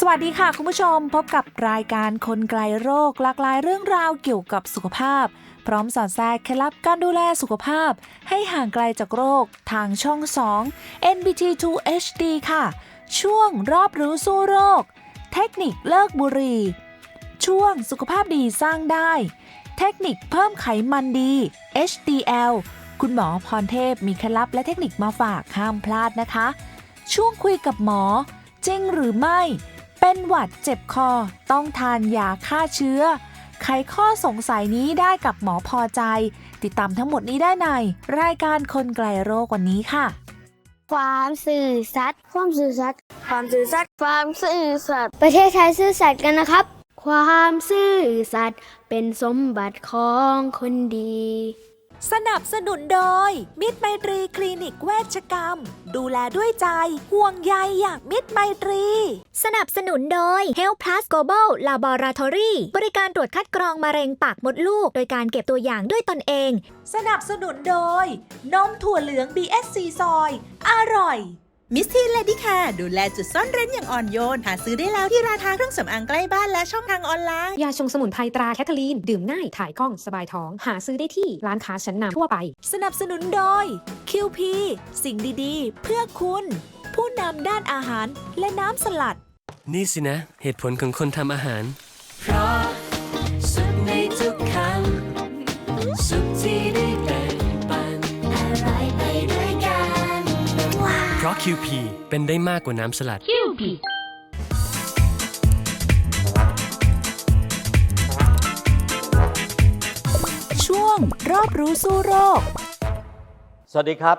สวัสดีค่ะคุณผู้ชมพบกับรายการคนไกลโรคหลากหลายเรื่องราวเกี่ยวกับสุขภาพ พร้อมสอดแทรกเคล็ดลับการดูแลสุขภาพ ให้ห่างไกลจากโรคทางช่อง 2 NBT2 HD ค่ะ ช่วงรอบรู้สู้โรค เทคนิคเลิกบุหรี่ช่วงสุขภาพดีสร้างได้ เทคนิคเพิ่มไขมันดี HDL คุณหมอพรเทพมีเคล็ดลับและเทคนิคมาฝากห้ามพลาดนะคะ ช่วงคุยกับหมอ จริงหรือไม่ เป็นหวัดเจ็บคอต้องทานยาฆ่าเชื้อ ไขข้อสงสัยนี้ได้กับหมอพอใจ ติดตามทั้งหมดนี้ได้ใน รายการคนไกลโรควันนี้ค่ะ ความสื่อสัตย์ความสื่อสัตย์ความสื่อสัตย์ความสื่อสัตย์ประเทศไทยซื่อสัตย์กันนะครับ ความซื่อสัตย์เป็นสมบัติของคนดี สนับสนุนโดย มิตรไมตรีคลินิกเวชกรรม ดูแลด้วยใจ ห่วงใยอย่างมิตรไมตรี สนับสนุนโดย Health Plus Global Laboratory บริการตรวจคัดกรองมะเร็งปากมดลูก โดยการเก็บตัวอย่างด้วยตนเอง สนับสนุนโดย นมถั่วเหลือง BSC ซอย อร่อย มิสทีนเลดี้แคร์ดูแลจุดซ่อนเร้นอย่างอ่อนโยน หาซื้อได้แล้วที่ร้านค้าเครื่องสำอางใกล้บ้านและช่องทางออนไลน์ ยาชงสมุนไพรตราแคทเธอรีน ดื่มง่าย ถ่ายคล่อง สบายท้อง หาซื้อได้ที่ร้านค้าชั้นนำทั่วไป สนับสนุนโดย QP สิ่งดีๆ เพื่อคุณ ผู้นำด้านอาหารและน้ำสลัด นี่สินะ เหตุผลของคนทำอาหาร เพราะสุข QP เป็นได้มากกว่าน้ำสลัดช่วงรอบรู้สู้โรค สวัสดีครับ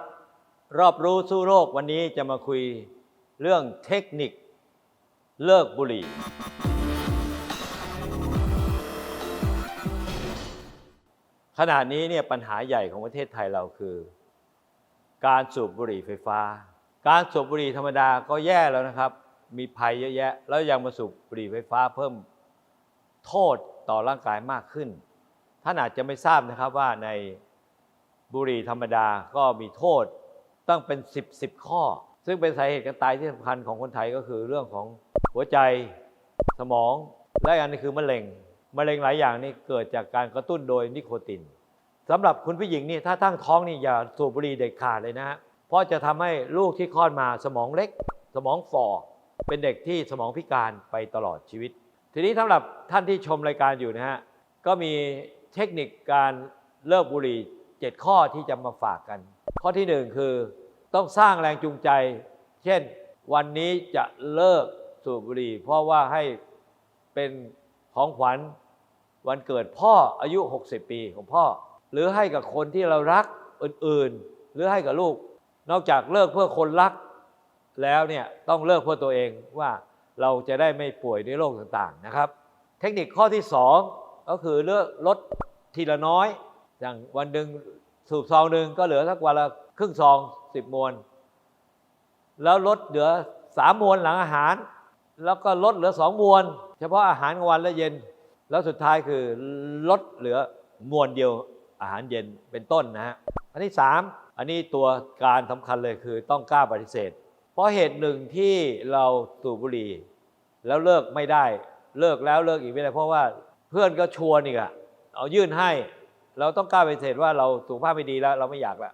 รอบรู้สู้โรควันนี้จะมาคุยเรื่องเทคนิค เลิกบุหรี่ ขณะนี้เนี่ยปัญหาใหญ่ของประเทศไทยเราคือ การสูบบุหรี่ไฟฟ้า การสูบบุหรี่ธรรมดาก็แย่แล้วนะครับ มีภัยเยอะแยะ แล้วยังมาสูบบุหรี่ไฟฟ้าเพิ่มโทษต่อร่างกายมากขึ้น ท่านอาจจะไม่ทราบนะครับว่าในบุหรี่ธรรมดาก็มีโทษตั้งเป็น 10 10 ข้อ ซึ่งเป็นสาเหตุการตายที่สำคัญของคนไทยก็คือเรื่องของหัวใจสมอง และอันนึงคือมะเร็งมะเร็งหลายอย่างนี่เกิดจากการกระตุ้นโดยนิโคตินสำหรับคุณผู้หญิงนี่ถ้าตั้งท้องนี่อย่าสูบบุหรี่เด็ดขาดเลยนะฮะ เพราะจะทำให้ลูกที่คลอดมาสมองเล็ก สมองฝ่อเป็นเด็กที่สมองพิการไปตลอดชีวิต ทีนี้สำหรับท่านที่ชมรายการอยู่นะฮะก็มีเทคนิคการเลิกบุหรี่ 7 ข้อที่จะมาฝากกัน ข้อที่ 1 คือต้องสร้างแรงจูงใจ เช่นวันนี้จะเลิกสูบบุหรี่ เพราะว่าให้เป็นของขวัญวันเกิดพ่ออายุ 60 ปีของพ่อ หรือให้กับคนที่เรารักอื่น ๆ หรือให้กับลูก นอกจากเลิกเพื่อคนรักแล้วเนี่ยต้องเลิกเพื่อตัวเองว่าเราจะได้ไม่ป่วยด้วยโรคต่างๆนะครับ เทคนิคข้อที่ 2 ก็คือเลือกลดทีละน้อย อย่างวันหนึ่งสูบซองหนึ่งก็เหลือสักวันละครึ่งซองสิบมวน แล้วลดเหลือสามมวนหลังอาหาร แล้วก็ลดเหลือสองมวน เฉพาะอาหารกลางวันและเย็น แล้วสุดท้ายคือลดเหลือมวนเดียวอาหารเย็นเป็นต้นนะฮะอันที่สาม อันนี้ตัวการสำคัญเลยคือต้องกล้าปฏิเสธ เพราะเหตุหนึ่งที่เราสูบบุหรี่แล้วเลิกไม่ได้เลิกแล้วเลิกอีกไม่ได้เพราะว่าเพื่อนก็ชวนอีกอะเอายื่นให้ เราต้องกล้าปฏิเสธว่าเราสุขภาพไม่ดีแล้ว เราไม่อยากแล้ว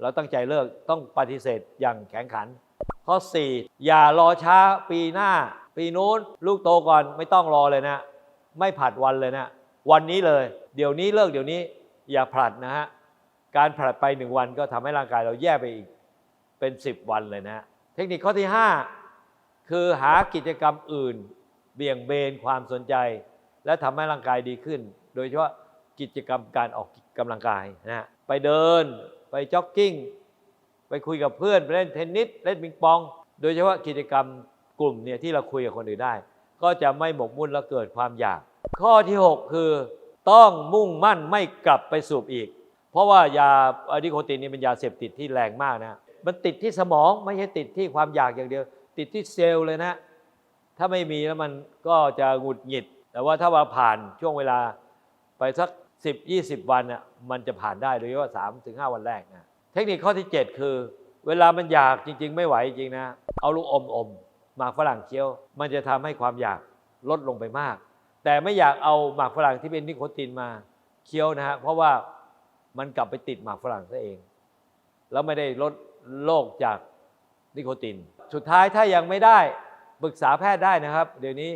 เราตั้งใจเลิกต้องปฏิเสธอย่างแข็งขัน ข้อ 4 อย่ารอช้าปีหน้า ปีนู้นลูกโตก่อนไม่ต้องรอเลยนะ ไม่ผัดวันเลยนะ วันนี้เลย เดี๋ยวนี้เลิกเดี๋ยวนี้อย่าผลัดนะฮะ การผลัดไปหนึ่งวันก็ทำให้ร่างกายเราแย่ไปอีกเป็น 10 วันเลยนะ เทคนิคข้อที่ 5 คือหากิจกรรมอื่น เบี่ยงเบนความสนใจ และทำให้ร่างกายดีขึ้น โดยเฉพาะกิจกรรมการออกกำลังกายนะฮะไปเดิน ไปจ็อกกิ้ง ไปคุยกับเพื่อนไปเล่นเทนนิสเล่นปิงปอง โดยเฉพาะกิจกรรมกลุ่มเนี่ยที่เราคุยกับคนอื่นได้ ก็จะไม่หมกมุ่นและเกิดความอยาก ข้อที่ 6 คือต้องมุ่งมั่นไม่กลับไปสูบอีก เพราะว่ายาอะดิโคตินนี่เป็นยาเสพติดที่แรงมากนะ มันติดที่สมองไม่ใช่ติดที่ความอยากอย่างเดียว ติดที่เซลล์เลยนะ ถ้าไม่มีแล้วมันก็จะหงุดหงิด แต่ว่าถ้าว่าผ่านช่วงเวลาไปสัก 10 20 วันน่ะมันจะผ่านได้โดยเฉพาะ3ถึง5วันแรกนะ เทคนิคข้อที่ 7 คือ เวลามันอยากจริง ๆ ไม่ไหวจริงนะ เอาลูกอมอมหมากฝรั่งเคี้ยว มันจะทำให้ความอยากลดลงไปมาก แต่ไม่อยากเอาหมากฝรั่งที่เป็นนิโคตินมาเคี้ยวนะฮะเพราะว่า มันกลับไปติดหมากฝรั่งซะเอง แล้วไม่ได้ลดโรคจากนิโคติน สุดท้ายถ้ายังไม่ได้ปรึกษาแพทย์ได้นะครับ เดี๋ยวนี้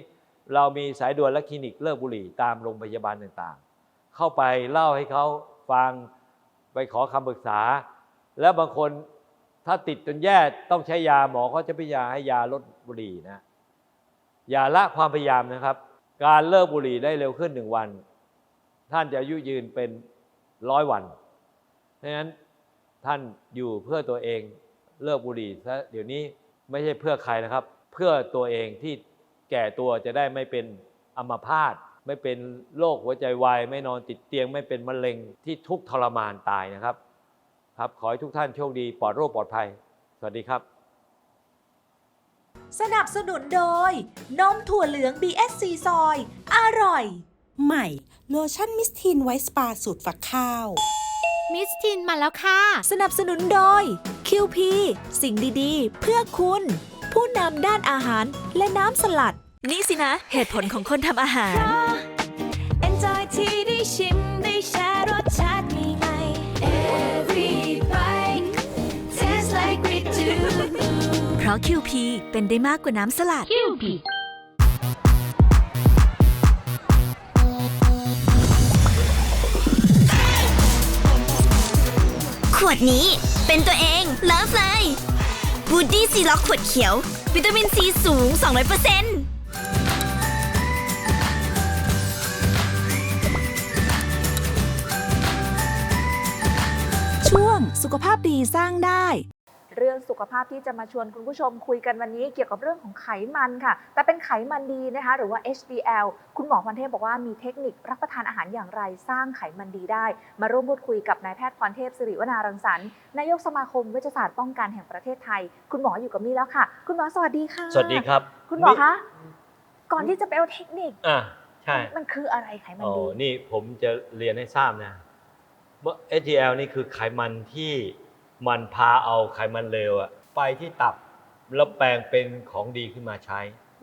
เรามีสายด่วนและคลินิกเลิกบุหรี่ตามโรงพยาบาลต่างๆ เข้าไปเล่าให้เขาฟังไปขอคำปรึกษา แล้วบางคนถ้าติดจนแย่ต้องใช้ยาหมอเขาจะพิจารณาให้ยาลดบุหรี่นะ อย่าละความพยายามนะครับ การเลิกบุหรี่ได้เร็วขึ้นหนึ่งวัน ท่านจะอายุยืนเป็น ร้อยวันเพราะฉะนั้นท่านอยู่เพื่อตัวเองเลิกบุหรี่ซะเดี๋ยวนี้ไม่ใช่เพื่อใครนะครับ เพื่อตัวเองที่แก่ตัวจะได้ไม่เป็นอัมพาตไม่เป็นโรคหัวใจวาย ไม่นอนติดเตียง ไม่เป็นมะเร็งที่ทุกทรมานตายนะครับ ครับ ขอให้ทุกท่านโชคดี ปลอดโรคปลอดภัย สวัสดีครับ สนับสนุนโดย นมถั่วเหลือง BSC ซอย อร่อย ใหม่ โลชั่นมิสทีนไวท์สปาสูตรฝักข้าว มิสทินมาแล้วค่ะ สนับสนุนโดย QP สิ่งดีๆ เพื่อคุณ ผู้นำด้านอาหารและน้ำสลัด นี่สินะ เหตุผลของคนทำอาหาร Enjoy ที่ได้ชิมได้แชร์รสชาติใหม่ๆ Every bite tastes like we do เพราะ QP เป็นได้มากกว่าน้ำสลัด QP ข วดนี้ เป็นตัวเองเลิฟเลยบูดดี้ซีล็อกขวดเขียว วิตามินซีสูง 200%ช่วงสุขภาพดีสร้างได้ เรื่องสุขภาพที่จะมาชวนคุณผู้ชมคุยกันวันนี้เกี่ยวกับเรื่องของไขมันค่ะ แต่เป็นไขมันดีนะคะ หรือว่า HDL คุณหมอพันเทพบอกว่ามีเทคนิครับประทานอาหารอย่างไรสร้างไขมันดีได้ มาร่วมพูดคุยกับนายแพทย์พรเทพสิริวนารังสรรค์นายกสมาคมเวชศาสตร์ป้องกันแห่งประเทศไทย คุณหมออยู่กับนี่แล้วค่ะ คุณหมอสวัสดีค่ะ สวัสดีครับ คุณหมอคะก่อนที่จะไปเอาเทคนิคอ่าใช่มันคืออะไรไขมันโอ้ดีนี่ผมจะเรียนให้ทราบนะว่า HDL นี่คือไขมันที่ มันพาเอาไขมันเลวอะไปที่ตับแล้วแปลงเป็นของดีขึ้นมาใช้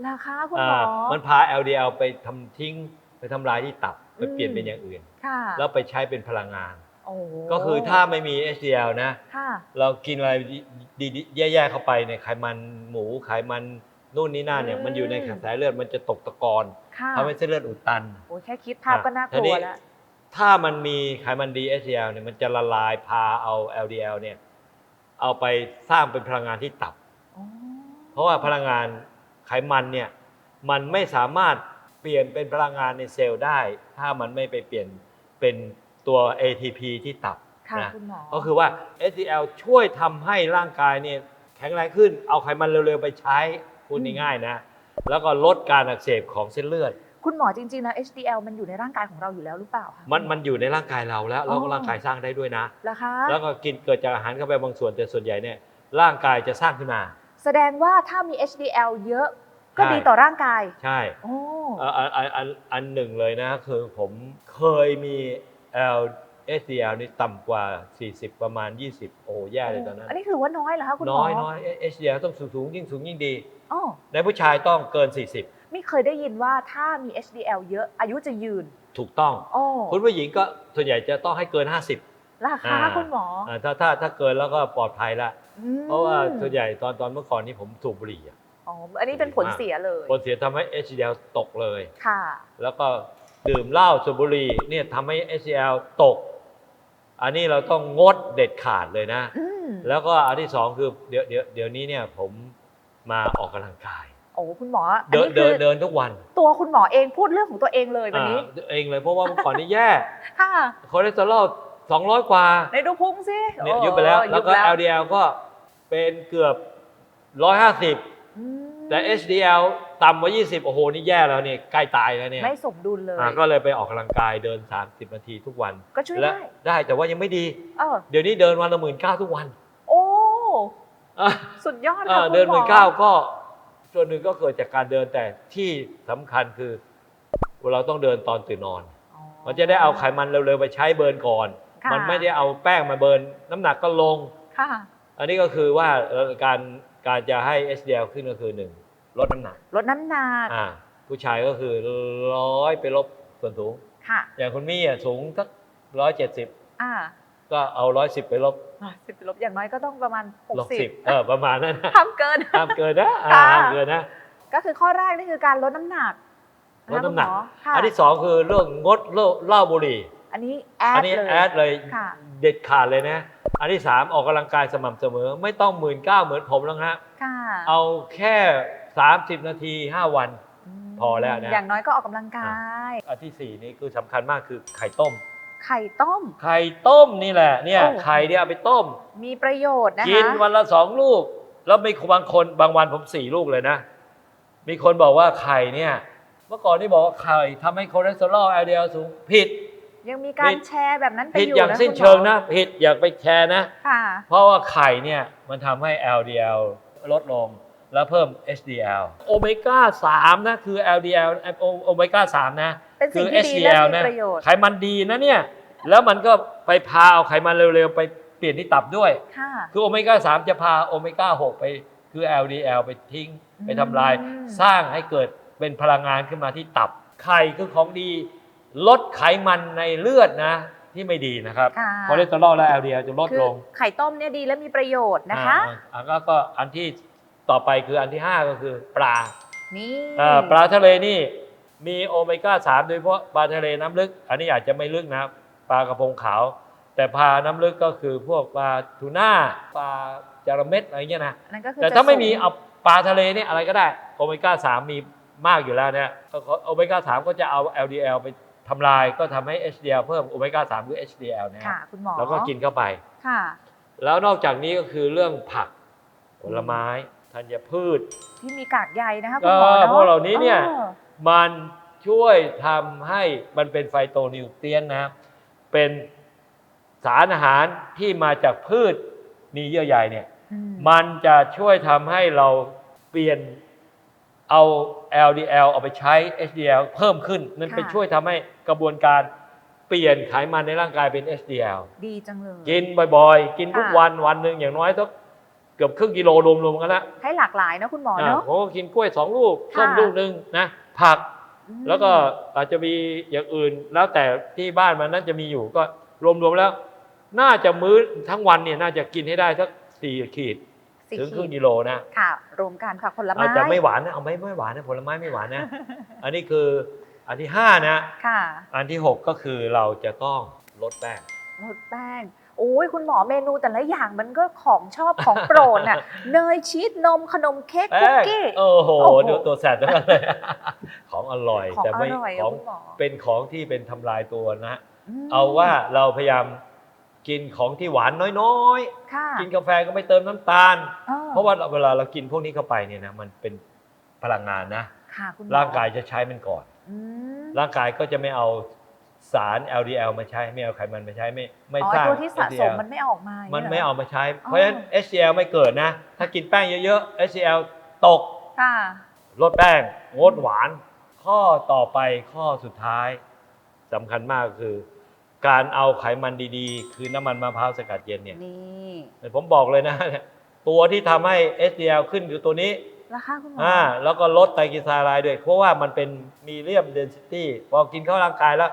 ราคาคุณหมออ่ามันพา LDL ไปทำทิ้งไปทำลายที่ตับไปเปลี่ยนอืมเป็นอย่างอื่น ค่ะแล้วไปใช้เป็นพลังงาน โอ้ก็คือถ้าไม่มี HDL นะ ค่ะ เรากินอะไรดีๆแย่ๆเข้าไปในยไขมันหมูไขมันนู่นนี่นั่นเนี่ยอืม มันอยู่ในกระแสเลือดมันจะตกตะกอนค่ะทำให้เส้นเลือดอุดตัน โอ้ยแค่คิดภาพก็น่ากทีลัวนี้แล้ว ถ้ามันมีไขมันดี HDL เนี่ยมันจะละลายพาเอา LDL เนี่ย เอาไปสร้างเป็นพลังงานที่ตับ เพราะว่าพลังงานไขมันเนี่ยมันไม่สามารถเปลี่ยนเป็นพลังงานในเซลล์ได้ ถ้ามันไม่ไปเปลี่ยนเป็นตัว ATP ที่ตับค่ะนะคุณหมอก็คือว่า HDL ช่วยทำให้ร่างกายเนี่ยแข็งแรงขึ้น เอาไขมันเร็วๆไปใช้พูดง่ายๆนะ แล้วก็ลดการอักเสบของเส้นเลือด คุณหมอจริงๆนะ HDL มันอยู่ในร่างกายของเราอยู่แล้วหรือเปล่าคะมันมันอยู่ในร่างกายเราแล้วแล้วก็อ๋อร่างกายสร้างได้ด้วยนะเหรอคะแล้วก็กินเกิดจากอาหารเข้าไปบางส่วนแต่ส่วนใหญ่เนี่ยร่างกายจะสร้างขึ้นมา แสดงว่าถ้ามี HDL เยอะก็ใช่ดีต่อร่างกาย ใช่โอ้เอ่ออันอันอันอันหนึ่งเลยนะคือผมเคยมี L HDL นี่ต่ำกว่า 40 ประมาณ 20 โอ้โหแย่เลยตอนนั้น อันนี้ถือว่าน้อยเหรอคะคุณหมอ น้อยน้อย HDL ต้องสูงสูงยิ่งสูงยิ่งดีอ๋อในผู้ชายต้องเกิน ไม่เคยได้ยินว่าถ้ามี HDL เยอะอายุจะยืน40ถูกต้อง โอ้คุณผู้หญิงก็ส่วนใหญ่จะต้องให้เกิน 50ราคาอ่าคุณหมออ่าถ้าถ้าถ้าเกินแล้วก็ปลอดภัยละ อืมเพราะว่าส่วนใหญ่ตอนตอนเมื่อก่อนนี้ผมสูบบุหรี่อะอ๋ออันนี้เป็นผลเสียเลยผลเสียทำให้ HDL ตกเลย ค่ะ แล้วก็ดื่มเหล้าสูบบุหรี่เนี่ยทำให้ HDL ตก อันนี้เราต้องงดเด็ดขาดเลยนะ อืมแล้วก็อันที่สองคือเดี๋ยวเดี๋ยวเดี๋ยวนี้เนี่ยผมมาออกกำลังกายโอ้คุณหมออันเดินนี้เดิคืนอเดินทุกวันตัวคุณหมอเองพูดเรื่องของตัวเองเลยวันนี้อ่าเองเลยเพราะว่าเมื่อก่อนนี่แย่ค่ะคอเลสเตอรอล200 กว่าในดูพุงสิเนี่ยโอ้ยุบไปแล้วแล้วก็ ยุบ LDL ก็เป็นเกือบ 150 อืมแต่ HDL ต่ำกว่า 20 โอ้โห นี่แย่แล้วเนี่ยใกล้ตายแล้วเนี่ยไม่สมดุลเลย อ่าก็เลยไปออกกำลังกายเดิน 30 นาทีทุกวันก็ช่วยและได้ ได้แต่ว่ายังไม่ดี เออ เดี๋ยวนี้เดินวันละหมื่นเก้าทุกวันโอ้ อะสุดยอดอ่าค่ะคุณเดินหหมมื่อนเก้าก็ ส่วนหนึ่งก็เกิดจากการเดินแต่ที่สำคัญคือเราต้องเดินตอนตื่นนอน อ๋อ มันจะได้เอาไขมันเร็วๆไปใช้เบิร์นก่อน ค่ะ มันไม่ได้เอาแป้งมาเบิร์นน้ำหนักก็ลง ค่ะ อันนี้ก็คือว่าเอ่อการการจะให้ HDL ขึ้นก็คือหนึ่งลดน้ำหนักลดน้ำหนักอ่าผู้ชายก็คือร้อยไปลบส่วนสูง ค่ะ อย่างคุณมี่อะสูงสักร้อยเจ็ดสิบอ่า ก็เอาร้อยสิบไปลบ สิบลบอย่างน้อยก็ต้องประมาณหกลบสิสิบบเออประมาณนั้นนะทำเกิน ห้ามเกินนะอ่าค่ะ ห้ามเกินนะก็คือข้อแรกนี่คือการลดน้ำหนักลดน้ำหนักะคะคุณมค่ะอันที่สองคือเรื่องงดเหล้าเหล้าบุหรี่ อันนี้แออัดนนี้เลย แอดเลยค่ะ เด็ดขาดเลยนะ อันที่สามออกกำลังกายสม่ำเสมอ ไม่ต้องหมื่นเก้าเหมือนผมแล้วฮะค่ะเอาแค่ 30 นาที 5 วัน มพอแล้วนะ อย่างน้อยก็ออกกำลังกาย อันที่สี่นี่คือสำคัญมากคือไข่ต้ม ไข่ต้ม ไข่ต้มนี่แหละเนี่ยโอ้ ไข่เนี่ยเอาไปต้ม มีประโยชน์นะคะ กินวันละสองลูก แล้วมีบางคนบางวันผมสี่ลูกเลยนะ มีคนบอกว่าไข่เนี่ย เมื่อก่อนนี่บอกว่าไข่ทำให้คอเลสเตอรอล LDL สูงผิด ยังมีการผิดแชร์แบบนั้นไปผิดอยู่อย่างนะสิ้นคุณหมเชิงนะ ผิดอยากไปแชร์นะ ค่ะ เพราะว่าไข่เนี่ยมันทำให้ LDL ลดลงแล้วเพิ่ม HDL โอเมก้า3นะคือ LDL โอโอเมก้า3นะ เป็นสิ่คืงที่ดีและ HDL มีนะประโยชน์ไขมันดีนะเนี่ย แล้วมันก็ไปพาเอาไขมันเร็วๆ ไปเปลี่ยนที่ตับด้วยค่ะคือโอเมก้า3จะพาโอเมก้า6ไปคือ LDL ไปทิ้งอืมไปทำลาย สร้างให้เกิดเป็นพลังงานขึ้นมาที่ตับ ไข่คือของดี ลดไขมันในเลือดนะที่ไม่ดีนะครับค่ะคอเลสเตอรอลและ LDL จะลดคือลง ไข่ต้มเนี่ยดีและมีประโยชน์นะคะอ่าอ่าก็ก็อันที่ต่อไปคืออันที่ 5 ก็คือปลานี่อ่าปลาทะเลนี่ มีโอเมก้า3โดยเฉพาะปลาทะเลน้ำลึก อันนี้อาจจะไม่ลึกนะปลากระพงขาว แต่ปลาน้ำลึกก็คือพวกปลาทูน่าปลาจาระเม็ดอะไรเงี้ยนะนั่นก็คือแต่ถ้าไม่มีจะสูงเอาปลาทะเลเนี่ยอะไรก็ได้โอเมก้า3มีมากอยู่แล้วเนี่ยโอเมก้า3ก็จะเอา LDL ไปทำลายก็ทำให้ HDL เพิ่มโอเมก้า3คือ HDL นะค่ะคุณหมอแล้วก็กินเข้าไปค่ะแล้วนอกจากนี้ก็คือเรื่องผักผลไม้ธัญพืชที่มีกากใยนะคะคุก็ณหมอเนาะพวกเหล่านี้เนี่ยออ มันช่วยทำให้มันเป็นไฟโตนิวเทรียนต์นะครับ เป็นสารอาหารที่มาจากพืชมีเยื่อใยเนี่ยอืมมันจะช่วยทำให้เราเปลี่ยนเอา LDL เอาไปใช้ HDL เพิ่มขึ้น นั่นค่ะไปช่วยทำให้กระบวนการเปลี่ยนไขมันในร่างกายเป็น HDL ดีจังเลย กินบ่อยๆ กินทุกค่ะวันวันหนึ่งอย่างน้อยสัก เกือบครึ่งกิโลรวมๆกันแล้วให้หลากหลายนะคุณหมออ่าเนาะผมก็กินกล้วยสองลูกค่ะส้มลูกหนึ่งนะผักอืมแล้วก็อาจจะมีอย่างอื่น แล้วแต่ที่บ้านมันน่าจะมีอยู่ก็รวมๆแล้ว น่าจะมื้อทั้งวันเนี่ยน่าจะกินให้ได้สักสี่ขีดสี่ถึงครึ่งขีดกิโลนะค่ะรวมกันค่ะผลไม้อาจจะไม่หวานนะเอาไม่ไม่หวานนะผลไม้ไม่หวานนะ อันนี้คืออันที่ห้านะค่ะอันที่หกก็คือเราจะต้องลดแป้งลดแป้ง โอ้ยคุณหมอเมนูแต่ละอย่างมันก็ของชอบของโปรดน่ะ เนยชีสนมขนมเค้กคุกกี้โอ้โหโอ้โหดูตัวแสบทั้งนั้นเลยของอร่อยของแต่ไม่อร่อยอะของคุณหมอเป็นของที่เป็นทำลายตัวนะมเอาว่าเราพยายามกินของที่หวานน้อยค่ะๆกินกาแฟก็ไม่เติมน้ำตาลอ้อเพราะว่าเวลาเรากินพวกนี้เข้าไปเนี่ยนะมันเป็นพลังงานนะค่ะคุณหมอร่างกายจะใช้มันก่อนอืมร่างกายก็จะไม่เอา สาร LDL มาใช้ไม่เอาไขมันมาใช้ไม่ไม่อ๋อสร้างตัวที่สะสม HDL มันไม่ออกมาอย่างมันงี้หรไม่เอามาใช้อ๋อเพราะฉะนั้น HDL ไม่เกิดนะ ถ้ากินแป้งเยอะๆ HDL ตกค่ะลดแป้งงดหวาน ข้อต่อไปข้อสุดท้ายสำคัญมากคือ การเอาไขมันดีๆ คือน้ำมันมะพร้าวสกัดเย็นเนี่ยนี่ผมบอกเลยนะ ตัวที่ทำให้ HDL ขึ้นคือตัวนี้ราคาคุณหมออ่าแล้วก็ลดไตรกลีเซอไรด์ด้วย เพราะว่ามันเป็นมีเลียมเดนซิตี้พอกินเข้าร่างกายแล้ว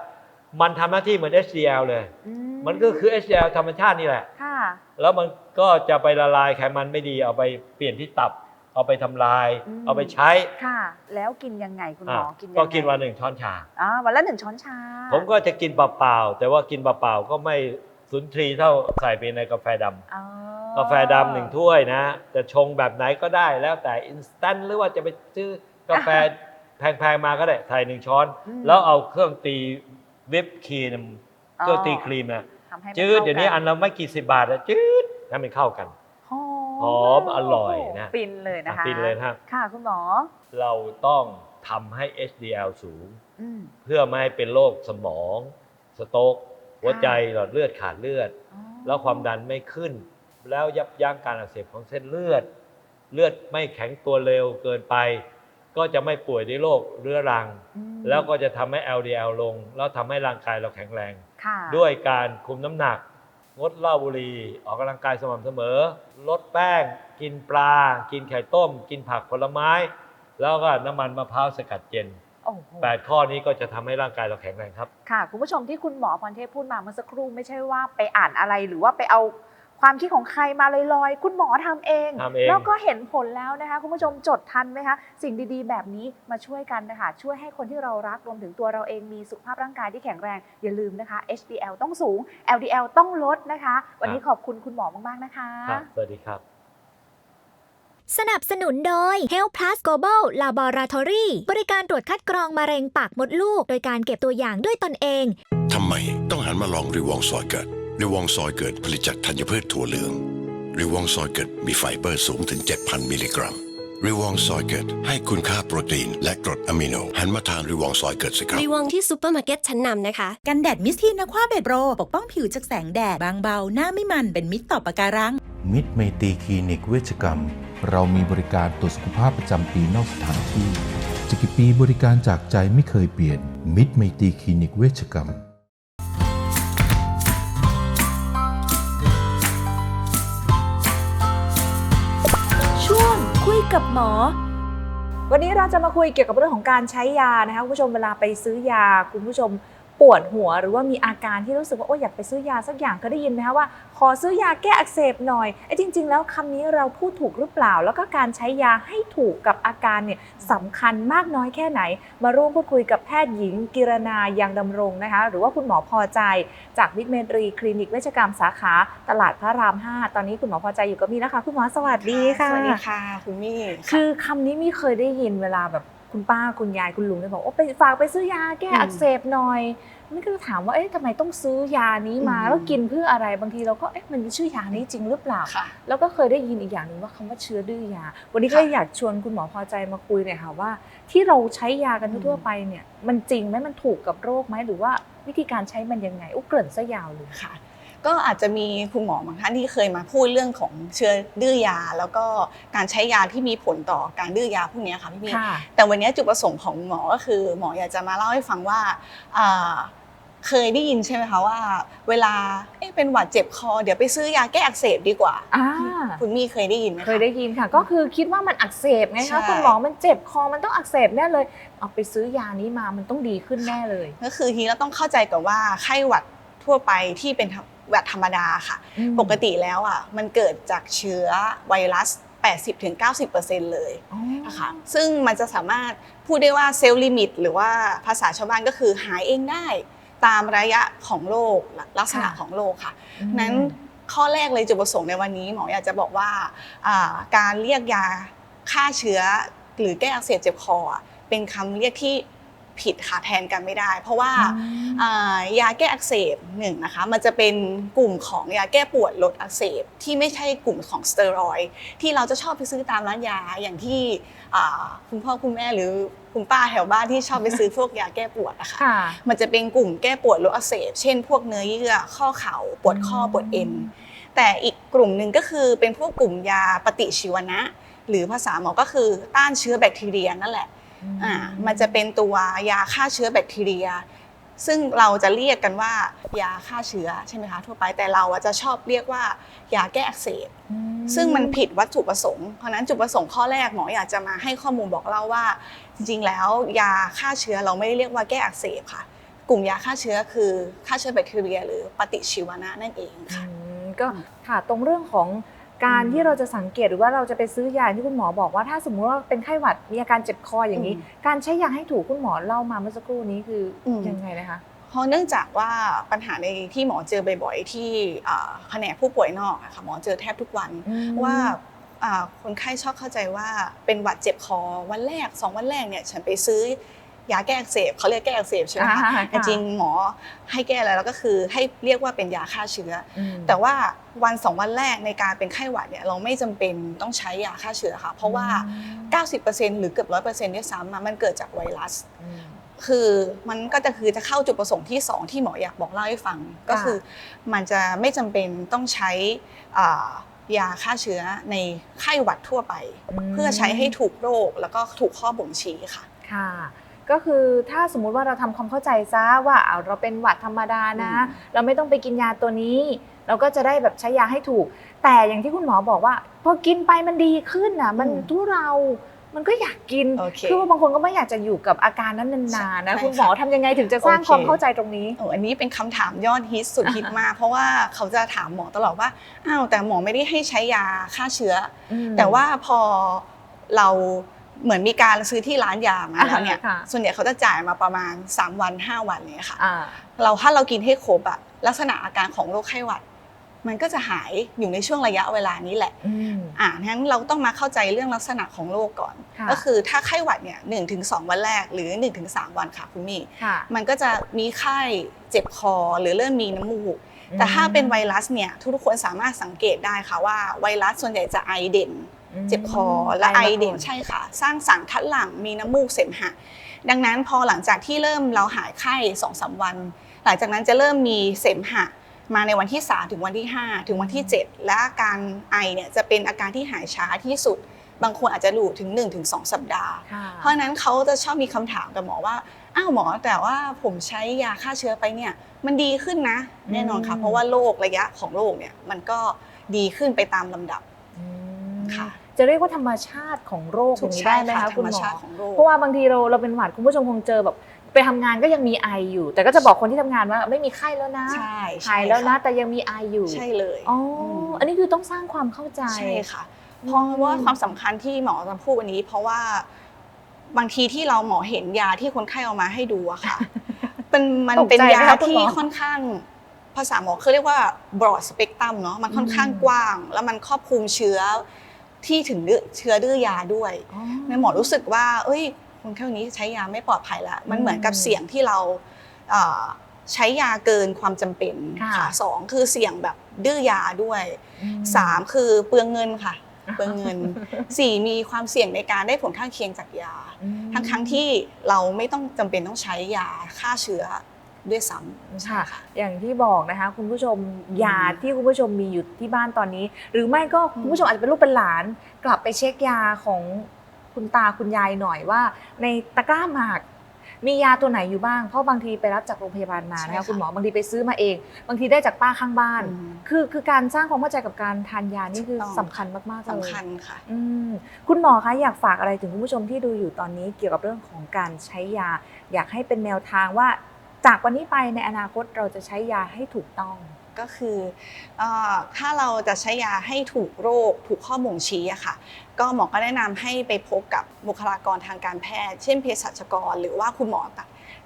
มันทำหน้าที่เหมือน HDL เลย อืมันก็คือ HDL ธรรมชาตินี่แหละ ค่ะแล้วมันก็จะไปละลายไขมันไม่ดีเอาไปเปลี่ยนที่ตับ เอาไปทำลายอืมเอาไปใช้ค่ะ แล้วกินยังไงคุณหมออะกินยังไงก็กินวันหนึ่งช้อนชา อ่าวันละหนึ่งช้อนชาผมก็จะกินเปล่าๆแต่ว่ากินเปล่าๆก็ไม่สุนทรีย์เท่าใส่ไปในกาแฟดำอ๋อกาแฟดำหนึ่งถ้วยนะ จะชงแบบไหนก็ได้แล้วแต่อินสแตนต์หรือว่าจะไปซื้อกาแฟแพงๆมาก็ได้ใส่หนึ่งช้อน อืมแล้วเอาเครื่องตี วิปครีมเครื่องอ๋อตีครีมนะทำให้มันจืดข้าเดี๋ยวนี้กัอันละไม่กี่สิบบาทนะจืดให้มันเข้ากัน หอหอมอร่อยนะฟินเลยนะคะฟินเลยนะครับ ค่ะคุณหมอเราต้องทำให้ HDL สูง อืม เพื่อไม่ให้เป็นโรคสมอง สโตรกหัวใจหลอดเลือดขาดเลือด อ๋อแล้วความดันไม่ขึ้น แล้วยับยั้งการอักเสบของเส้นเลือด เลือดไม่แข็งตัวเร็วเกินไป ก็จะไม่ป่วยด้วยโรคเรื้อรัง อืมแล้วก็จะทำให้ LDL ลง แล้วทำให้ร่างกายเราแข็งแรง ค่ะด้วยการคุมน้ำหนัก งดเหล้าบุหรี่ออกกำลังกายสม่ำเสมอ ลดแป้ง กินปลา กินไข่ต้ม กินผักผลไม้ แล้วก็น้ำมันมะพร้าวสกัดเย็น โอ้โห 8 ข้อนี้ก็จะทำให้ร่างกายเราแข็งแรงครับ ค่ะคุณผู้ชมที่คุณหมอพรเทพพูดมาเมื่อสักครู่ไม่ใช่ว่าไปอ่านอะไรหรือว่าไปเอา ความคิดของใครมาลอยๆ คุณหมอทำเอง ทำเอง แล้วก็เห็นผลแล้วนะคะ คุณผู้ชมจดทันไหมคะ สิ่งดีๆ แบบนี้มาช่วยกันนะคะ ช่วยให้คนที่เรารักรวมถึงตัวเราเองมีสุขภาพร่างกายที่แข็งแรง อย่าลืมนะคะ HDL ต้องสูง LDL ต้องลดนะคะ วันนี้ขอบคุณคุณหมอมากๆนะคะ ครับ สวัสดีครับ สนับสนุนโดย Health Plus Global Laboratory บริการตรวจคัดกรองมะเร็งปากมดลูก โดยการเก็บตัวอย่างด้วยตนเอง ทำไมต้องหันมาลองริวองซอยเกิด ริวองซอยเกิดผลิตจากธัญพืชถั่วเหลืองริวองซอยเกิดมีไฟเบอร์สูงถึง 7,000 มิลลิกรัมริวองซอยเกิดให้คุณค่าโปรตีน และกรดอะมิโน หันมาทานริวองซอยเกิดสิครับรีวองที่ซูเปอร์มาร์เก็ตชั้นนำนะคะ กันแดดมิสทีนอะควาเบดโรปกป้องผิวจากแสงแดด บางเบา หน้าไม่มันเป็นมิตรต่อปะการัง มิตรไมตรีคลินิกเวชกรรม เรามีบริการตรวจสุขภาพประจำปีนอกสถานที่จะกี่ปีบริการจากใจไม่เคยเปลี่ยน มิตรไมตรีคลินิกเวชกรรม กับหมอ วันนี้เราจะมาคุยเกี่ยวกับเรื่องของการใช้ยานะคะคุณผู้ชมเวลาไปซื้อยาคุณผู้ชม ปวดหัวหรือว่ามีอาการที่รู้สึกว่าโอ้ยอยากไปซื้อยาสักอย่างเคยได้ยินไหมคะว่าขอซื้อยาแก้อักเสบหน่อยไอ้จริง ๆ แล้วคำนี้เราพูดถูกหรือเปล่า แล้วก็การใช้ยาให้ถูกกับอาการเนี่ยสำคัญมากน้อยแค่ไหน มาร่วมพูดคุยกับแพทย์หญิงกิรนายังดำรงนะคะ หรือว่าคุณหมอพอใจ จากวิทย์เมตรีคลินิกเวชกรรมสาขา ตลาดพระราม 5 ตอนนี้คุณหมอพอใจอยู่กับมี่นะคะคุณหมอสวัสดีค่ะสวัสดีค่ะคุณมี่คือคำนี้มี่เคยได้ยินเวลาแบบ คุณป้าคุณยายคุณลุงเนี่ยบอกว่าไปฝากไปซื้อยาแก้อักเสบหน่อยมี่ก็เลยถามว่าเอ๊ะทำไมต้องซื้อยานี้มาอืมแล้วกินเพื่ออะไรบางทีเราก็เอ๊ะมันชื่อยานี้จริงหรือเปล่าค่ะแล้วก็เคยได้ยินอีกอย่างหนึ่งว่าคำว่าเชื้อดื้อยา วันนี้ก็ค่ะเลยอยากชวนคุณหมอพอใจมาคุยหน่อยค่ะว่า ที่เราใช้ยากันทั่วๆไปเนี่ย มันจริงไหมมันถูกกับโรคไหมหรือว่าวิธีการใช้มันยังไงอุ๊ยเกริ่นซะยาวเลยค่ะ ก็อาจจะมีคุณหมอบางท่านที่เคยมาพูดเรื่องของเชื้อดื้อยา แล้วก็การใช้ยาที่มีผลต่อการดื้อยาพวกเนี้ยค่ะพี่มี่ค่ะแต่วันนี้จุดประสงค์ของหมอก็คือ หมออยากจะมาเล่าให้ฟังว่าอ่าเคยได้ยินใช่ไหมคะว่า เวลาเอ๊ะเป็นหวัดเจ็บคอ เดี๋ยวไปซื้อยาแก้อักเสบดีกว่าอ่าคุณมี่เคยได้ยินไหมะเคยได้ยินค่ะ ก็คือคิดว่ามันอักเสบไงใช่คะคุณหมอมันเจ็บคอมันต้องอักเสบแน่เลย เอาไปซื้อยานี้มามันต้องดีขึ้นแน่เลย ก็คือทีเราต้องเข้าใจก่อนว่าไข้หวัด ทั่วไปที่เป็นหวัดธรรมดาค่ะอืมปกติแล้วอะมันเกิดจากเชื้อไวรัส 80-90%เลยนะคะซึ่งมันจะสามารถพูดได้ว่าเซลล์ลิมิต หรือว่าภาษาชาวบ้านก็คือหายเองได้ตามระยะของโรคลักษณะค่ะของโรคค่ะอืมนั้นข้อแรกเลยจุดประสงค์ในวันนี้หมออยากจะบอกว่าอ่าการเรียกยาฆ่าเชื้อหรือแก้อักเสบเจ็บคออะเป็นคำเรียกที่ ผิดค่ะแทนกันไม่ได้ เพราะว่าอ่ายาแก้อักเสบหนึ่งนะคะมันจะเป็นกลุ่มของยาแก้ปวดลดอักเสบที่ไม่ใช่กลุ่มของสเตียรอยด์ที่เราจะชอบไปซื้อตามร้านยาอย่างที่อ่าคุณพ่อคุณแม่หรือคุณป้าแถวบ้านที่ชอบไปซื้อพวกยาแก้ปวดนะคะค่ะมันจะเป็นกลุ่มแก้ปวดลดอักเสบเช่น พวกเนื้อเยื่อข้อเข่าปวดข้อปวดเอ็นแต่อีกกลุ่มหนึ่งก็คือเป็นพวกกลุ่มยาปฏิชีวนะ หรือภาษาหมอก็คือต้านเชื้อแบคทีเรียนั่นแหละ อ่ามันจะเป็นตัวยาฆ่าเชื้อแบคทีเรีย ซึ่งเราจะเรียกกันว่ายาฆ่าเชื้อใช่ไหมคะทั่วไปแต่เราอะจะชอบเรียกว่ายาแก้อักเสบซึ่งมันผิดวัตถุประสงค์เพราะฉะนั้นจุดประสงค์ข้อแรกหมออยากจะมาให้ข้อมูลบอกเล่าว่า จริงๆแล้วยาฆ่าเชื้อเราไม่ได้เรียกว่าแก้อักเสบค่ะ กลุ่มยาฆ่าเชื้อคือฆ่าเชื้อแบคทีเรีย หรือปฏิชีวนะนั่นเองค่ะอืมก็ค่ะตรงเรื่องของ การที่เราจะสังเกตหรือว่าเราจะไปซื้อยาที่คุณหมอบอกว่าถ้าสมมุติว่าเป็นไข้หวัดมีอาการเจ็บคออย่างนี้อืมการใช้ยาให้ถูกคุณหมอเล่ามาเมื่อสักครู่นี้คืออมยังไงนะคะพราะเนื่องจากว่าปัญหาในที่หมอเจอบ่อยๆที่อ่าแผนกผู้ป่วยนอกอะค่ะหมอเจอแทบทุกวันอืมว่าอ่าคนไข้ชอบเข้าใจว่าเป็นหวัดเจ็บคอวันแรกสองวันแรกเนี่ยฉันไปซื้อ ยาแก้อักเสบเขาเรียกแก้อักเสบใช่ไหมอ่าคะค่ะแต่จริงหมอให้แก้อะไรแล้วก็คือให้เรียกว่าเป็นยาฆ่าเชื้ออมแต่ว่าวันสองวันแรกในการเป็นไข้หวัดเนี่ยเราไม่จำเป็นต้องใช้ยาฆ่าเชื้อค่ะ เพราะว่า 90%หรือเกือบ100%ด้วยซ้ำอะมันเกิดจากไวรัสคือมันก็จะคือจะเข้าจุดประสงค์ที่ 2 ที่หมออยากบอกเล่าให้ฟัง ก็คือมันจะไม่จำเป็นต้องใช้อ่ายาฆ่าเชื้อในไข้หวัดทั่วไปอืมเพื่อใช้ให้ถูกโรคแล้วก็ถูกข้อบ่งชี้ค่ะค่ะ ก็คือถ้าสมมุติว่าเราทำความเข้าใจซะว่าเอาเราเป็นหวัดธรรมดานะอืมเราไม่ต้องไปกินยาตัวนี้ เราก็จะได้แบบใช้ยาให้ถูก แต่อย่างที่คุณหมอบอกว่า พอกินไปมันดีขึ้นนะมันทุเรามันก็อยากกินโอเคคือว่าบางคนก็ไม่อยากจะอยู่กับอาการนั้นนานๆนะใช่คุณหมอค่ะทำยังไงถึงจะสร้างโอเคความเข้าใจตรงนี้โอ้อันนี้เป็นคำถามยอดฮิตสุดฮิตมาก เพราะว่าเขาจะถามหมอตลอดว่า อ้าวแต่หมอไม่ได้ให้ใช้ยาฆ่าเชื้ออมแต่ว่าพอเรา เหมือนมีการซื้อที่ร้านยามาแล้วเนี่ยอ่าค่ะ ส่วนใหญ่เขาจะจ่ายมาประมาณ 3 วัน 5 วันเนี่ยค่ะ อ่า เราถ้าเรากินให้ครบอะลักษณะอาการของโรคไข้หวัด มันก็จะหายอยู่ในช่วงระยะเวลานี้แหละ อืม อ่างั้นเราต้องมาเข้าใจเรื่องลักษณะของโรคก่อน ค่ะ ก็คือถ้าไข้หวัดเนี่ยหนึ่งถึงสองวันแรกหรือ1นถึงสวันค่ะคุณมี่ ค่ะ มันก็จะมีไข้เจ็บคอหรือเริ่มมีน้ำมูกอืมแต่ถ้าเป็นไวรัสเนี่ยทุกๆคนสามารถสังเกตได้ค่ะว่าไวรัสส่วนใหญ่จะไอเด่น เจ็บคอและไอเด่นใช่ค่ะ สร้างสารคัดหลั่งมีน้ำมูกเสมหะ ดังนั้นพอหลังจากที่เริ่มเราหายไข้สองสามวัน หลังจากนั้นจะเริ่มมีเสมหะมาในวันที่3ถึงวันที่ 5 ถึงวันที่ 7 และอาการไอเนี่ยจะเป็นอาการที่หายช้าที่สุด บางคนอาจจะอยู่ถึง 1-2 สัปดาห์ค่ะเพราะฉะนั้นเขาจะชอบมีคำถามกับหมอว่า อ้าวหมอแต่ว่าผมใช้ยาฆ่าเชื้อไปเนี่ยมันดีขึ้นนะ แน่นอนค่ะอืมเพราะว่าโรคระยะของโรคเนี่ยมันก็ดีขึ้นไปตามลำดับค่ะ จะเรียกว่าธรรมชาติของโรคอย่างนี้ได้ไหมใช่คะค่ะคุณหมธรรมอชาติของโรคเพราะว่าบางทีเราเราเป็นหวัดคุณผู้ชมคงเจอแบบไปทำงานก็ยังมีไออยู่ แต่ก็จะบอกคนที่ทำงานว่าไม่มีไข้แล้วนะใช่ใช่หายแล้วนะค่ะแต่ยังมีไออยู่ใช่เลยอ๋อออันนี้คือต้องสร้างความเข้าใจใช่ค่ะเพราะว่าความสำคัญที่หมอจะพูดวันนี้ เพราะว่าบางทีที่เราหมอเห็นยาที่คนไข้เอามาให้ดูอะค่ะเป็นมันตกใจเป็นไหมยาคะคุณที่หมอค่อนข้างภาษาหมอเขาเรียกว่า broad spectrum เนาะมันค่อนข้างอืมกว้าง แล้วมันครอบคลุมเชื้อ ที่ถึงดื้อเชื้อดื้อยาด้วยในหมอรู้สึกว่า เอ้ยคนไข้คนนี้ใช้ยาไม่ปลอดภัยละมันเหมือนกับเสี่ยงที่เราเอ่อใช้ยาเกินความจำเป็นค่ะค่ะสองคือเสี่ยงแบบดื้อยาด้วยสามคือเปลืองเงินค่ะเปลืองเงินสี่มีความเสี่ยงในการได้ผลข้างเคียงจากยา ทั้งทั้งๆที่เราไม่ต้องจำเป็นต้องใช้ยาฆ่าเชื้อ ด้วยซ้ำค่ะ อย่างที่บอกนะคะคุณผู้ชมยาที่คุณผู้ชมมีอยู่ที่บ้านตอนนี้ หรือไม่ก็คุณผู้ชมอาจจะเป็นลูกเป็นหลาน กลับไปเช็คยาของคุณตาคุณยายหน่อยว่า ในตะกร้าหมากมียาตัวไหนอยู่บ้าง เพราะบางทีไปรับจากโรงพยาบาลมานะใช่คะค่ะคุณหมอบางทีไปซื้อมาเอง บางทีได้จากป้าข้างบ้าน คือคือการสร้างความเข้าใจกับการทานยานี่คือถูกต้องสำคัญมากๆเลยสำคัญค่ะอืมคุณหมอคะอยากฝากอะไรถึงคุณผู้ชมที่ดูอยู่ตอนนี้เกี่ยวกับเรื่องของการใช้ยา อยากให้เป็นแนวทางว่า จากวันนี้ไปในอนาคตเราจะใช้ยาให้ถูกต้องก็คือเอ่อถ้าเราจะใช้ยาให้ถูกโรคถูกข้อบ่งชี้อะค่ะ ก็หมอก็แนะนำให้ไปพบกับบุคลากรทางการแพทย์ เช่นเภสัชกร หรือว่าคุณหมอ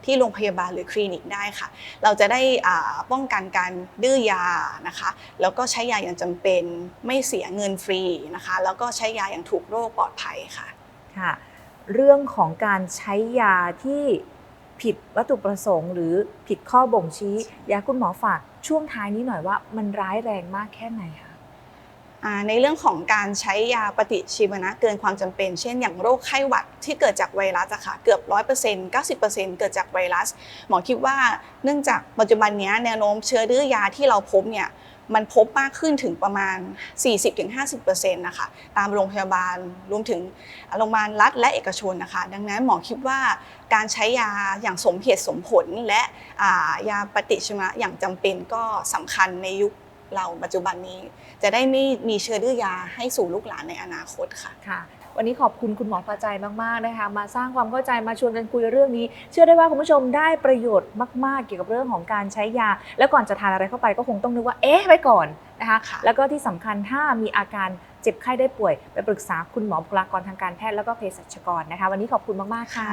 ที่โรงพยาบาลหรือคลินิกได้ค่ะ เราจะได้อ่าป้องกันการดื้อยานะคะ แล้วก็ใช้ยาอย่างจำเป็นไม่เสียเงินฟรีนะคะ แล้วก็ใช้ยาอย่างถูกโรคปลอดภัยค่ะค่ะ เรื่องของการใช้ยาที่ ผิดวัตถุประสงค์หรือผิดข้อบ่งชี้ อยากคุณหมอฝากช่วงท้ายนี้หน่อยว่ามันร้ายแรงมากแค่ไหนคะในเรื่องของการใช้ยาปฏิชีวนะเกินความจำเป็น เช่น อย่างโรคไข้หวัดที่เกิดจากไวรัสอะค่ะเกือบ100% 90%เซ็นต์เก้าสิบเปอร์เซ็นต์เกิดจากไวรัส หมอคิดว่าเนื่องจากปัจจุบันนี้แนวโน้มเชื้อดื้อยาที่เราพบเนี่ย มันพบมากขึ้นถึงประมาณ 40-50%นะคะตามโรงพยาบาลรวมถึงโรงพยาบาลรัฐและเอกชนนะคะ ดังนั้นหมอคิดว่าการใช้ยาอย่างสมเหตุสมผลและายาปฏิชีวนะอย่างจำเป็นก็สำคัญในยุคเราปัจจุบันนี้ จะได้ไม่มีเชื้อดื้อยาให้สู่ลูกหลานในอนาคตค่ะค่ะ วันนี้ขอบคุณคุณหมอพอใจมากๆนะคะ มาสร้างความเข้าใจมาชวนกันคุยเรื่องนี้ เชื่อได้ว่าคุณผู้ชมได้ประโยชน์มาก ๆ เกี่ยวกับเรื่องของการใช้ยา แล้วก่อนจะทานอะไรเข้าไปก็คงต้องนึกว่าเอ๊ะไว้ก่อนนะคะ แล้วก็ที่สำคัญถ้ามีอาการเจ็บไข้ได้ป่วย ไปปรึกษาคุณหมอบุคลากรทางการแพทย์แล้วก็เภสัชกรนะคะ วันนี้ขอบคุณมากๆค่ะ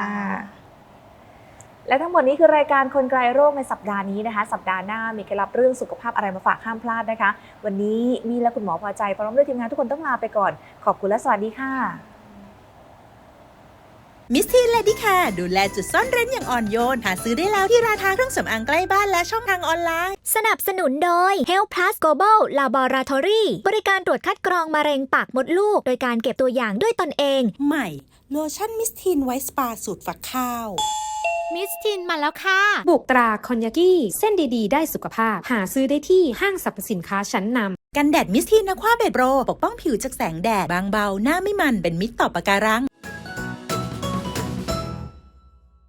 และทั้งหมดนี้คือรายการคนไกลโรคในสัปดาห์นี้นะคะ สัปดาห์หน้ามีเคล็ดลับเรื่องสุขภาพอะไรมาฝากห้ามพลาดนะคะ วันนี้มีและคุณหมอพอใจพร้อมด้วยทีมงานทุกคนต้องลาไปก่อน ขอบคุณและสวัสดีค่ะมิสทีนเลดี้แคร์ดูแลจุดซ่อนเร้นอย่างอ่อนโยน หาซื้อได้แล้วที่ร้านค้าเครื่องสำอางใกล้บ้านและช่องทางออนไลน์ สนับสนุนโดย Health Plus Global Laboratory บริการตรวจคัดกรองมะเร็งปากมดลูก โดยการเก็บตัวอย่างด้วยตนเอง ใหม่ โลชั่นมิสทีนไวท์สปาสูตรฝักข้าว มิสทินมาแล้วค่ะ บุกตราคอนยากิเส้นดีๆ ได้สุขภาพ หาซื้อได้ที่ห้างสรรพสินค้าชั้นนำกันแดดมิสทีนอะควาเบดโรปกป้องผิวจากแสงแดดบางเบาหน้าไม่มันเป็นมิตรต่อปะการัง